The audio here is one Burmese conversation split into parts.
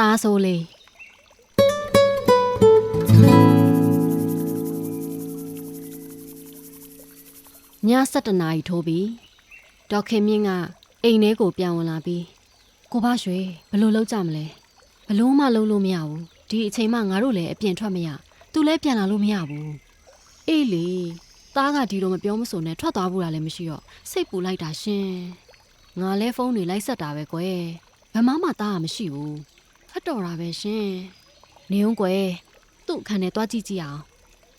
သားဆိုးလေးည7:00နာရီထိုးပြီးဒေါက်ခင်မြင့်ကအိမ်ထဲကိုပြန်ဝင်လာပြီးကိုဘရွှေဘယ်လို့လောက်ကြမလဲဘလို့မှလုံးလို့မရဘူးဒီအချိန်မှငါတို့လည်းအပြင်ထွက်မရသူလည်းပြန်လာလို့မရဘူးအေးလေသားကဒီလိုမပြောမဆိုနဲ့ထွက်သွားဘူးတာလည်းမရှိတော့စိတ်ပူလိုက်တာရှင်ငါလဲဖုန်းတွေလိုက်ဆက်တာပဲကွယ်ဘယ်မှမှသားကမရှိဘူး ဖတ်တော်တာပဲရှင်နေုံကွယ်သူ့အခန်းထဲသွားကြည့်ကြည့်အောင်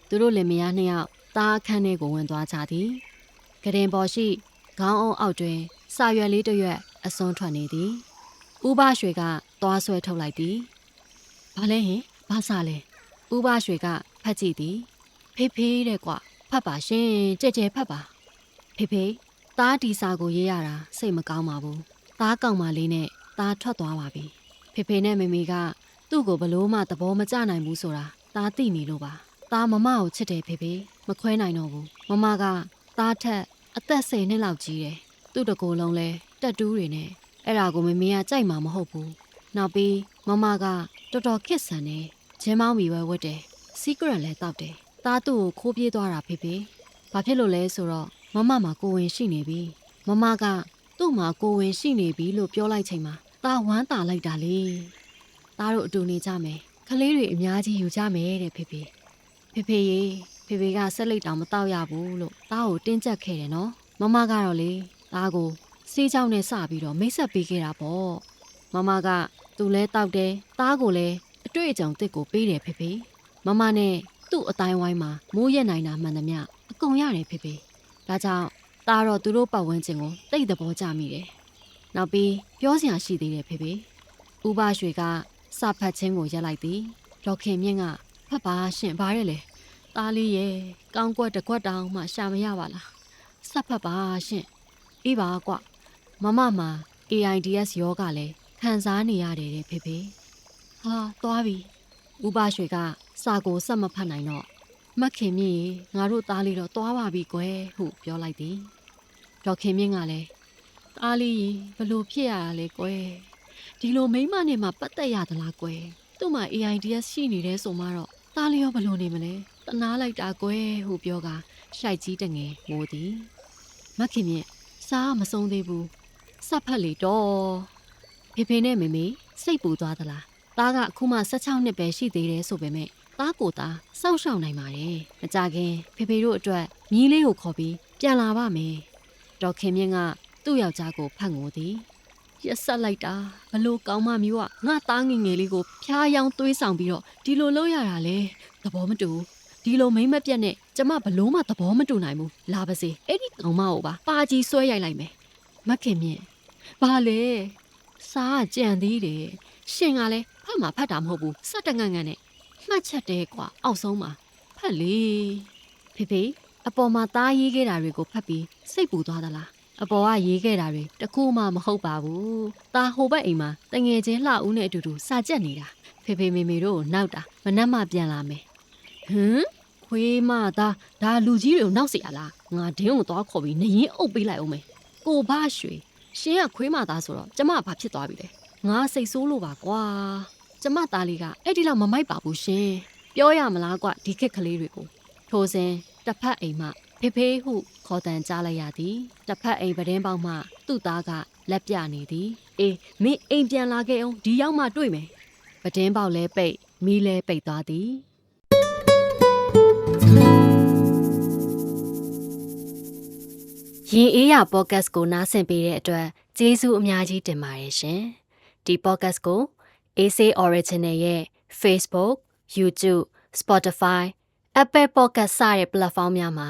သူတို့လင်မယားနှစ်ယောက်သားအခန်းထဲကိုဝင်သွားကြသည်ကရင်ပေါ်ရှိခေါင်းအုံးအောက်တွင် စာရွက်လေးတစ်ရွက်အစွန်းထွက်နေသည်ဥပရွှေကသွားဆွဲထုတ်လိုက်သည်ဘာလဲဟင်ဘာစာလဲဥပရွှေကဖတ်ကြည့်သည်ဖေးဖေးတဲ့ကွဖတ်ပါရှင်ကြဲကြဲဖတ်ပါဖေးဖေးသားဒီစာကိုရေးရတာစိတ်မကောင်းပါဘူးသားကောင်မလေးနဲ့သားထွက်သွားပါပြီ ဖေဖေနဲ့မေမေကသူ့ကိုဘလို့မှသဘောမကျနိုင်ဘူးဆိုတာသားသိနေလို့ပါသားမမကိုချစ်တယ်ဖေဖေမခွဲနိုင်တော့ဘူးမမကသားထက်အသက်10နှစ်လောက်ကြီးတယ်သူ့တကိုယ်လုံးလဲတက်တူးတွေနဲ့အဲ့ဒါကိုမေမေကကြိုက်မှာမဟုတ်ဘူးနောက်ပြီးမမကတော်တော်ခစ်ဆန်တယ်ဂျင်းမောင်းမီပဲဝတ်တယ်စီကရက်လည်းတောက်တယ်သားသူ့ကိုခိုးပြေးသွားတာဖေဖေဘာဖြစ်လို့လဲဆိုတော့မမမှာကိုဝင်ရှိနေပြီမမကသူ့မှာကိုဝင်ရှိနေပြီလို့ပြောလိုက်ချိန်မှာ သားဝမ်းသာလိုက်တာလေသားတို့အတူနေကြမယ်ကလေးတွေအများကြီးယူကြမယ်တဲ့ဖေဖေဖေဖေရေဖေဖေကဆက်လက်တောင်မတောက်ရဘူးလို့သားကိုတင်းကျပ်ခဲ့တယ်နော်မမကတော့လေသားကိုစေးချောင်းနဲ့စပြီးတော့မိတ်ဆက်ပေးခဲ့တာပေါ့မမကသူလဲတောက်တယ်သားကိုလည်းအတွေ့အကြုံတစ်ကိုပေးတယ်ဖေဖေမမနဲ့သူ့အတိုင်းဝိုင်းမှာမိုးရက်နိုင်တာမှန်သမျှအကုန်ရတယ်ဖေဖေဒါကြောင့်သားတော့သူတို့ပတ်ဝန်းကျင်ကိုတိတ်သဘောကျမိတယ် နောက်ပြီးပြောစရာရှိသေးတယ်ဖေဖေဥပရွှေကစဖတ်ချင်းကိုရက်လိုက်သည်ဒေါက်ခင်မြင့်ကဖတ်ပါရှင်ဗါရဲလေသားလေးရဲ့ကောင်းကွက်တစ်ကွက်တောင်မှရှာမရပါလားစဖတ်ပါရှင်အေးပါကွမမမှာ AIDS ယောဂလည်းခံစားနေရတယ်တဲ့ဖေဖေဟာသွားပြီဥပရွှေကစာကိုစက်မဖတ်နိုင်တော့မက်ခင်မြင့်ရေငါတို့သားလေးတော့သွားပါပြီကွယ်ဟုပြောလိုက်သည်ဒေါက်ခင်မြင့်ကလည်း သားလေးရေဘလို့ဖြစ်ရတာလဲကွယ်ဒီလိုမိမနဲ့မှပတ်သက်ရသလားကွယ်သူ့မှာ AIDS ရှိနေတယ်ဆိုမှတော့သားလေးရောဘလို့နေမလဲတနာလိုက်တာကွယ်ဟုပြောကရှိုက်ကြီးတငယ်မိုးသည်မက်ခင်မြင့်စားမဆုံးသေးဘူးစက်ဖက်လေတော့ဖေဖေနဲ့မေမေစိတ်ပူသွားသလားသားကအခုမှ16နှစ်ပဲရှိသေးတယ်ဆိုပေမဲ့သားကိုသားစောင့်ရှောက်နိုင်ပါတယ်မကြခင်ဖေဖေတို့အတွက်မြီးလေးကိုခေါ်ပြီးပြန်လာပါမယ်ဒေါက်ခင်မြင့်က သူ့ယောက်ျားကိုဖတ်ငိုသည်ရက်ဆက်လိုက်တာဘလို့ကောင်းမမျိုးကငါသားငယ်ငယ်လေးကိုဖျားယောင်းသွေးဆောင်ပြီးတော့ဒီလိုလုပ်ရတာလေသဘောမတူဒီလိုမိမ့်မပြတ်နဲ့ကျမဘလို့မှသဘောမတူနိုင်ဘူးလာပါစေအဲ့ဒီကောင်မကိုပါပါကြီးဆွဲရိုက်လိုက်မယ်မခင်မြင့်ဘာလဲစားကြံသေးတယ်ရှင်ကလည်းဖတ်မှာဖတ်တာမဟုတ်ဘူးစက်တငန့်ငန့်နဲ့မှတ်ချက်တယ်ကွာအောက်ဆုံးမှာဖတ်လေဖေဖေအပေါ်မှာသားရေးခဲ့တာတွေကိုဖတ်ပြီးစိတ်ပူသွားသလား အပေါ်ကရေးခဲ့တာတွေတခုမှမဟုတ်ပါဘူး။ตาဟိုဘက်အိမ်မှာတငယ်ချင်းလှဦးနဲ့အတူတူစာကြက်နေတာ။ဖေဖေမေမေတို့ကိုနောက်တာမနှက်မှပြန်လာမယ်။ဟမ်ခွေးမသားဒါလူကြီးတွေကိုနောက်စီရလား။ငါဒင်းကိုသွားခေါ်ပြီးနရင်အုပ်ပေးလိုက်အောင်မယ်။ကိုဘရွှေရှင်းကခွေးမသားဆိုတော့ကျမဘာဖြစ်သွားပြီလဲ။ငါစိတ်ဆိုးလို့ပါကွာ။ကျမသားလေးကအဲ့ဒီလောက်မမိုက်ပါဘူးရှင်။ပြောရမလားကွဒီခက်ကလေးတွေကိုထိုးစင်တစ်ဖက်အိမ်မှာ ဖေဖေဟုခေါ်တန်ကြားလိုက်ရသည်တစ်ဖက်အိမ်ပဒင်းပေါက်မှသူ့သားကလက်ပြနေသည်အေးမင်းအိမ်ပြန်လာခဲ့အောင်ဒီရောက်မှတွေ့မယ်ပဒင်းပေါက်လဲပိတ်မီးလဲပိတ်သွားသည်ရင်အေးရပေါ့ကတ်ကိုနားဆင်ပေးတဲ့အတွက်ကျေးဇူးအများကြီးတင်ပါတယ်ရှင်ဒီပေါ့ကတ်ကို AC Original ရဲ့ Facebook, YouTube, Spotify, Apple Podcast စတဲ့ platform များမှာ